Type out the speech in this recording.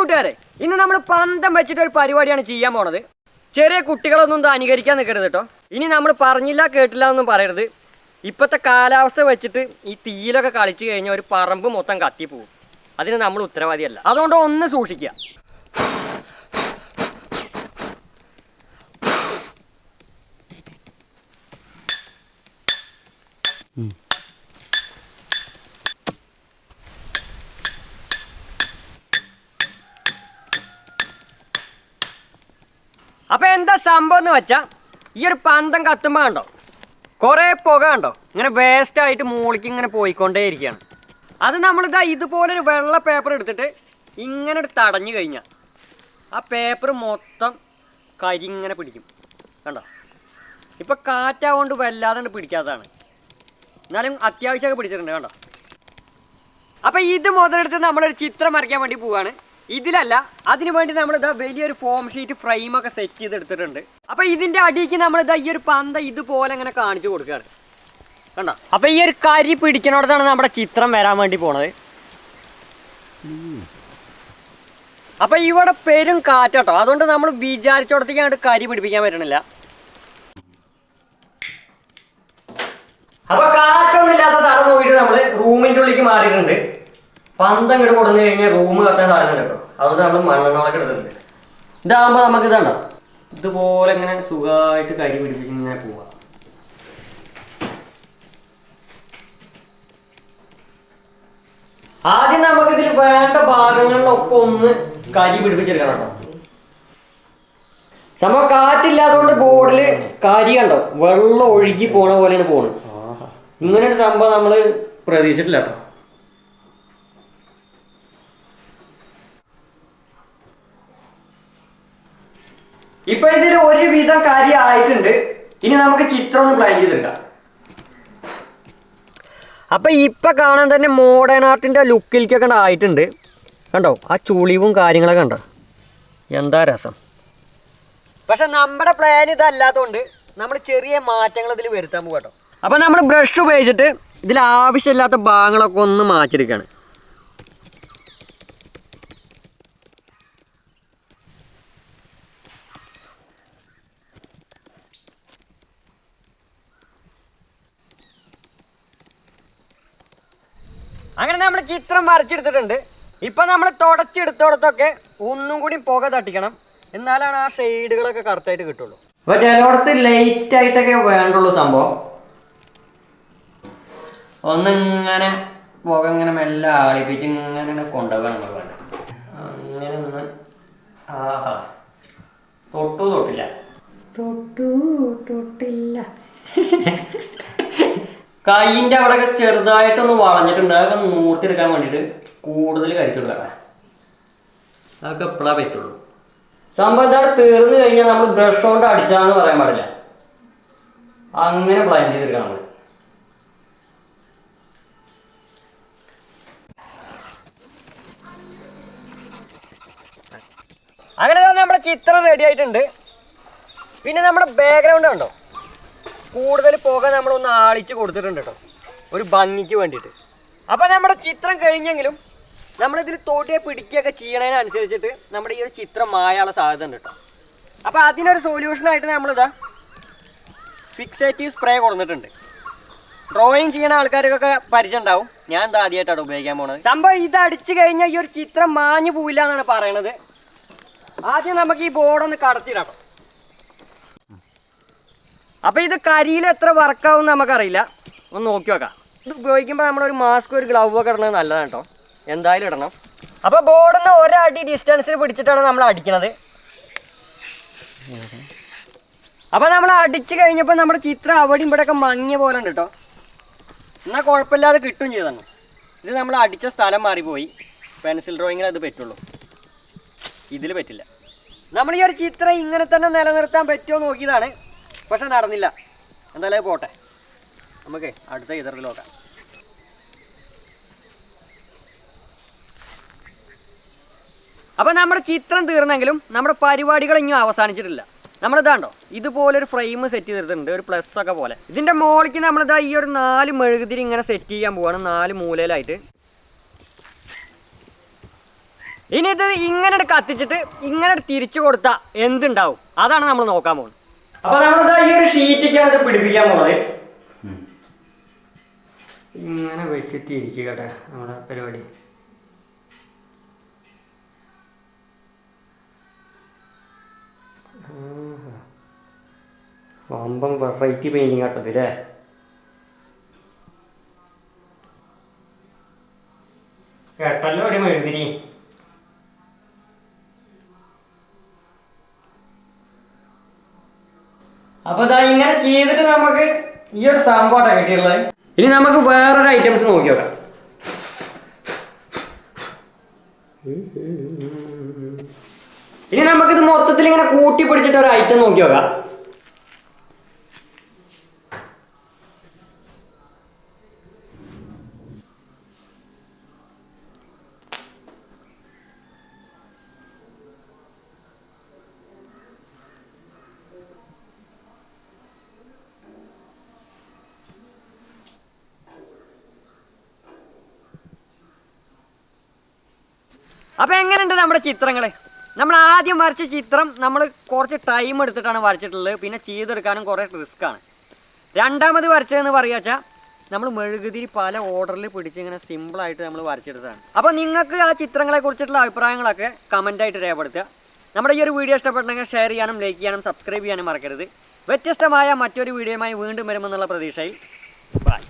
കൂട്ടുകാരെ ഇന്ന് നമ്മൾ പന്തം വെച്ചിട്ട് ഒരു പരിപാടിയാണ് ചെയ്യാൻ പോണത്. ചെറിയ കുട്ടികളൊന്നും അനുകരിക്കാൻ നിൽക്കരുത് കേട്ടോ. ഇനി നമ്മൾ പറഞ്ഞില്ല കേട്ടില്ല എന്നും പറയരുത്. ഇപ്പോഴത്തെ കാലാവസ്ഥ വെച്ചിട്ട് ഈ തീയിലൊക്കെ കളിച്ചു കഴിഞ്ഞാൽ ഒരു പറമ്പ് മൊത്തം കത്തിപ്പോവും അതിന് നമ്മൾ ഉത്തരവാദിയല്ല. അതുകൊണ്ട് ഒന്ന് സൂക്ഷിക്കുക. അപ്പൊ എന്താ സംഭവം എന്ന് വെച്ചാ ഈ ഒരു പന്തം കത്തുമ്പോ കണ്ടോ? കുറെ പുക കണ്ടോ? ഇങ്ങനെ വേസ്റ്റ് ആയിട്ട് മൂളിക്ക് ഇങ്ങനെ പോയിക്കൊണ്ടേ ഇരിക്കുകയാണ് അത് നമ്മളിതാ ഇതുപോലെ ഒരു വെള്ള പേപ്പർ എടുത്തിട്ട് ഇങ്ങനെ ഒരു തടഞ്ഞു കഴിഞ്ഞാൽ ആ പേപ്പർ മൊത്തം കരി ഇങ്ങനെ പിടിക്കും. കണ്ടോ? ഇപ്പൊ കാറ്റാവുകൊണ്ട് വല്ലാതെ പിടിക്കാത്തതാണ്. എന്നാലും അത്യാവശ്യമൊക്കെ പിടിച്ചിട്ടുണ്ട് കണ്ടോ? അപ്പൊ ഇത് മുതലെടുത്ത് നമ്മളൊരു ചിത്രം വരയ്ക്കാൻ വേണ്ടി പോവാണ്. ഇതിലല്ല അതിനു വേണ്ടി നമ്മൾ ഇതാ വലിയൊരു ഫോം ഷീറ്റ് ഫ്രെയിം ഒക്കെ സെറ്റ് ചെയ്ത് എടുത്തിട്ടുണ്ട് അപ്പൊ ഇതിന്റെ അടിക്ക് നമ്മൾ ഇതാ ഈ ഒരു പന്ത ഇതുപോലെ ഇങ്ങനെ കാണിച്ചു കൊടുക്കുകയാണ്. കണ്ടോ? അപ്പൊ ഈ ഒരു കരി പിടിക്കണോടത്താണ് നമ്മുടെ ചിത്രം വരാൻ വേണ്ടി പോണത്. അപ്പൊ ഇവിടെ പെരും കാറ്റാട്ടോ. അതുകൊണ്ട് നമ്മൾ വിചാരിച്ചോടത്തേക്ക് അങ്ങോട്ട് കരി പിടിപ്പിക്കാൻ പറ്റണില്ല. അപ്പൊ കാറ്റൊന്നും ഇല്ലാത്ത സ്ഥലം നോക്കിയിട്ട് നമ്മൾ റൂമിന്റെ ഉള്ളിലേക്ക് മാറിയിട്ടുണ്ട്. പന്തം ഇങ്ങോട്ട് കൊടുന്നു കഴിഞ്ഞാൽ റൂം കത്താൻ സാധനം കേട്ടോ. അതുകൊണ്ട് നമ്മൾ മണ്ണെണ്ണകളൊക്കെ എടുത്തിട്ടുണ്ട്. ഇതാകുമ്പോൾ നമുക്ക് ഇതാണ്ടോ? ഇതുപോലെ ഇങ്ങനെ സുഖമായിട്ട് കരി പിടിപ്പിച്ച് ഇങ്ങനെ പോവാം. ആദ്യം നമുക്ക് ഇതിൽ വേണ്ട ഭാഗങ്ങളിലൊക്കെ ഒന്ന് കരി പിടിപ്പിച്ചെടുക്കണം കേട്ടോ. സംഭവം കാറ്റില്ലാത്തതുകൊണ്ട് ബോർഡിൽ കരി കണ്ടോ? വെള്ളം ഒഴുകി പോണ പോലെയാണ് പോണത്. ഇങ്ങനെ ഒരു സംഭവം നമ്മൾ പ്രതീക്ഷിച്ചിട്ടില്ല കേട്ടോ. ഇപ്പൊ ഇതിൽ ഒരുവിധം കാര്യം ആയിട്ടുണ്ട് ഇനി നമുക്ക് ചിത്രം ഒന്ന് പ്ലാൻ ചെയ്തെടുക്കാം അപ്പൊ ഇപ്പൊ കാണാൻ തന്നെ മോഡേൺ ആർട്ടിന്റെ ലുക്കിലേക്കൊക്കെ ആയിട്ടുണ്ട്. കണ്ടോ? ആ ചുളിവും കാര്യങ്ങളൊക്കെ ഉണ്ടോ എന്താ രസം? പക്ഷെ നമ്മുടെ പ്ലാൻ ഇതല്ലാത്തതുകൊണ്ട് നമ്മൾ ചെറിയ മാറ്റങ്ങൾ ഇതിൽ വരുത്താൻ പോകട്ടോ അപ്പോൾ അപ്പൊ നമ്മൾ ബ്രഷ് ഉപയോഗിച്ചിട്ട് ഇതിൽ ആവശ്യമില്ലാത്ത ഭാഗങ്ങളൊക്കെ ഒന്ന് മാറ്റിയെടുക്കുകയാണ് അങ്ങനെ നമ്മൾ ചിത്രം വരച്ചെടുത്തിട്ടുണ്ട്. ഇപ്പൊ നമ്മൾ തുടച്ചെടുത്തോടത്തൊക്കെ ഒന്നും കൂടി പുക തട്ടിക്കണം. എന്നാലാണ് ആ ഷെയ്ഡുകളൊക്കെ കറക്റ്റായിട്ട് കിട്ടുള്ളൂ. അപ്പൊ ചിലയിടത്ത് ലൈറ്റ് ആയിട്ടൊക്കെ വേണ്ടുള്ളൂ സംഭവം. ഒന്നിങ്ങനെ പുക ഇങ്ങനെ മെല്ലെ ആളിപ്പിച്ച് ഇങ്ങനെ കൊണ്ടുപോകാൻ നമ്മൾ വേണ്ട. അങ്ങനെ ഒന്ന് ആഹാ. തൊട്ടു തൊട്ടില്ല. തൊട്ടു തൊട്ടില്ല. കൈയിന്റെ അവിടെ ചെറുതായിട്ടൊന്ന് വളഞ്ഞിട്ടുണ്ട്. അതൊക്കെ നൂർത്തിയെടുക്കാൻ വേണ്ടിയിട്ട് കൂടുതൽ കരിച്ചു കൊടുക്കട്ടെ അതൊക്കെ എപ്പോഴാ പറ്റുള്ളൂ. സംഭവം എന്താണ്? തീർന്നു കഴിഞ്ഞാൽ നമ്മൾ ബ്രഷ് കൊണ്ട് അടിച്ചാന്ന് പറയാൻ പാടില്ല. അങ്ങനെ ബ്ലൈൻഡ് ചെയ്തെടുക്കണം നമ്മൾ അങ്ങനെ നമ്മുടെ ചിത്രം റെഡി ആയിട്ടുണ്ട്. പിന്നെ നമ്മുടെ ബാക്ക്ഗ്രൗണ്ട് കണ്ടോ? കൂടുതൽ പുക നമ്മളൊന്ന് ആളിച്ച് കൊടുത്തിട്ടുണ്ട് കേട്ടോ. ഒരു ഭംഗിക്ക് വേണ്ടിയിട്ട്. അപ്പോൾ നമ്മുടെ ചിത്രം കഴിഞ്ഞെങ്കിലും നമ്മളിതിൽ തോട്ടിയെ പിടിക്കുകയൊക്കെ ചെയ്യണതിനനുസരിച്ചിട്ട് നമ്മുടെ ഈ ഒരു ചിത്രം മായാനുള്ള സാധ്യത ഉണ്ട് കേട്ടോ. അപ്പോൾ അതിനൊരു സൊല്യൂഷനായിട്ട് നമ്മളിതാ ഫിക്സേറ്റീവ് സ്പ്രേ കൊടുത്തിട്ടുണ്ട്. ഡ്രോയിങ് ചെയ്യുന്ന ആൾക്കാർക്കൊക്കെ പരിചയം ഉണ്ടാവും. ഞാൻ എന്താ ആദ്യമായിട്ടാണ് ഉപയോഗിക്കാൻ പോണത്. സംഭവം ഇത് അടിച്ചു കഴിഞ്ഞാൽ ഈ ഒരു ചിത്രം മാഞ്ഞു പോവില്ല എന്നാണ് പറയണത്. ആദ്യം നമുക്ക് ഈ ബോർഡൊന്ന് കടത്തിയിടാം അപ്പൊ ഇത് കരിയിൽ എത്ര വർക്കാവും നമുക്കറിയില്ല. ഒന്ന് നോക്കി നോക്കാം. ഇത് ഉപയോഗിക്കുമ്പോൾ നമ്മളൊരു മാസ്ക് ഒരു ഗ്ലൗ ഒക്കെ ഇടുന്നത് നല്ലതാണ് കേട്ടോ. എന്തായാലും ഇടണം. അപ്പൊ ബോർഡിന്ന് ഒരടി ഡിസ്റ്റൻസിൽ പിടിച്ചിട്ടാണ് നമ്മൾ അടിക്കുന്നത് അപ്പൊ നമ്മൾ അടിച്ചു കഴിഞ്ഞപ്പോൾ നമ്മുടെ ചിത്രം അവിടെയും ഇവിടെ ഒക്കെ മങ്ങിയ പോലെ ഉണ്ട് കേട്ടോ. എന്നാൽ കുഴപ്പമില്ലാതെ കിട്ടും ചെയ്തതാണ് ഇത് നമ്മൾ അടിച്ച സ്ഥലം മാറിപ്പോയി. പെൻസിൽ ഡ്രോയിങ്ങിൽ അത് പറ്റുള്ളൂ. ഇതിൽ പറ്റില്ല. നമ്മൾ ഈ ഒരു ചിത്രം ഇങ്ങനെ തന്നെ നിലനിർത്താൻ പറ്റുമോ നോക്കിയതാണ്. പക്ഷെ നടന്നില്ല. എന്തായാലും പോട്ടെ. നമുക്ക് അടുത്ത ഇതറിൽ നോക്കാം. അപ്പം നമ്മുടെ ചിത്രം തീർന്നെങ്കിലും നമ്മുടെ പരിപാടികൾ ഇനിയും അവസാനിച്ചിട്ടില്ല. നമ്മളിതാണ്ടോ ഇതുപോലൊരു ഫ്രെയിം സെറ്റ് ചെയ്തിട്ടുണ്ട് ഒരു പ്ലസ് ഒക്കെ പോലെ. ഇതിന്റെ മോളിക്ക് നമ്മളിതാ ഈ ഒരു നാല് മെഴുകുതിരി ഇങ്ങനെ സെറ്റ് ചെയ്യാൻ പോവാണ് നാല് മൂലയിലായിട്ട്. ഇനി ഇത് ഇങ്ങനെ കത്തിച്ചിട്ട് ഇങ്ങനെ തിരിച്ചു കൊടുത്താൽ എന്തുണ്ടാവും? അതാണ് നമ്മൾ നോക്കാൻ പോകുന്നത്. അപ്പൊ നമ്മളത് ഈ ഒരു ഷീറ്റിക്കാണ് ഇത് പിടിപ്പിക്കാൻ പോണത്? ഇങ്ങനെ വെച്ചിട്ട് ഇരിക്കട്ടെ നമ്മുടെ പരിപാടി. വമ്പം വെറൈറ്റി പെയിന്റിങ് ആട്ടത് അപ്പൊ ഇതാ ഇങ്ങനെ ചെയ്തിട്ട് നമുക്ക് ഈ ഒരു സംഭവമാണ് കിട്ടിയുള്ളത് ഇനി നമുക്ക് വേറൊരു ഐറ്റംസ് നോക്കി നോക്കാം. ഇനി നമുക്കിത് മൊത്തത്തിൽ ഇങ്ങനെ കൂട്ടി പിടിച്ചിട്ട് ഒരു ഐറ്റം നോക്കി നോക്കാം. അപ്പൊ എങ്ങനെയുണ്ട് നമ്മുടെ ചിത്രങ്ങൾ നമ്മൾ ആദ്യം വരച്ച ചിത്രം നമ്മൾ കുറച്ച് ടൈം എടുത്തിട്ടാണ് വരച്ചിട്ടുള്ളത്. പിന്നെ ചെയ്തെടുക്കാനും കുറേ റിസ്ക് ആണ്. രണ്ടാമത് വരച്ചതെന്ന് പറയാച്ചാ നമ്മൾ മെഴുകുതിരി പല ഓർഡറിൽ പിടിച്ച് ഇങ്ങനെ സിമ്പിളായിട്ട് നമ്മൾ വരച്ചെടുത്തതാണ്. അപ്പോൾ നിങ്ങൾക്ക് ആ ചിത്രങ്ങളെ കുറിച്ചിട്ടുള്ള അഭിപ്രായങ്ങളൊക്കെ കമന്റായിട്ട് രേഖപ്പെടുത്തുക. നമ്മുടെ ഈ ഒരു വീഡിയോ ഇഷ്ടപ്പെട്ടെങ്കിൽ ഷെയർ ചെയ്യാനും ലൈക്ക് ചെയ്യാനും സബ്സ്ക്രൈബ് ചെയ്യാനും മറക്കരുത്. വ്യത്യസ്തമായ മറ്റൊരു വീഡിയോയുമായി വീണ്ടും വരുമെന്നുള്ള പ്രതീക്ഷയിൽ. ബൈ